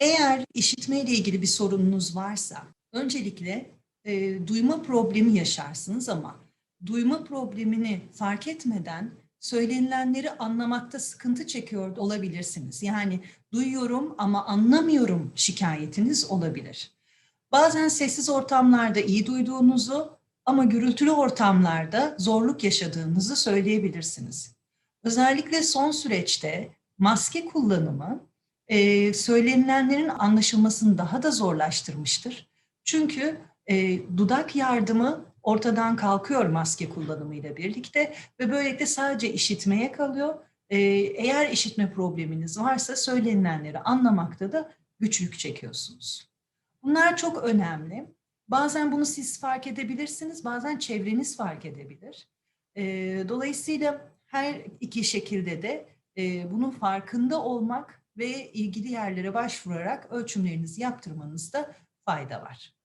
Eğer işitme ile ilgili bir sorununuz varsa, öncelikle e, duyma problemi yaşarsınız ama duyma problemini fark etmeden söylenilenleri anlamakta sıkıntı çekiyor olabilirsiniz. Yani duyuyorum ama anlamıyorum şikayetiniz olabilir. Bazen sessiz ortamlarda iyi duyduğunuzu ama gürültülü ortamlarda zorluk yaşadığınızı söyleyebilirsiniz. Özellikle son süreçte maske kullanımı e, söylenilenlerin anlaşılmasını daha da zorlaştırmıştır. Çünkü e, dudak yardımı ortadan kalkıyor maske kullanımıyla birlikte ve böylelikle sadece işitmeye kalıyor. E, eğer işitme probleminiz varsa söylenilenleri anlamakta da güçlük çekiyorsunuz. Bunlar çok önemli. Bazen bunu siz fark edebilirsiniz, bazen çevreniz fark edebilir. E, dolayısıyla her iki şekilde de e, bunun farkında olmak ve ilgili yerlere başvurarak ölçümlerinizi yaptırmanızda fayda var.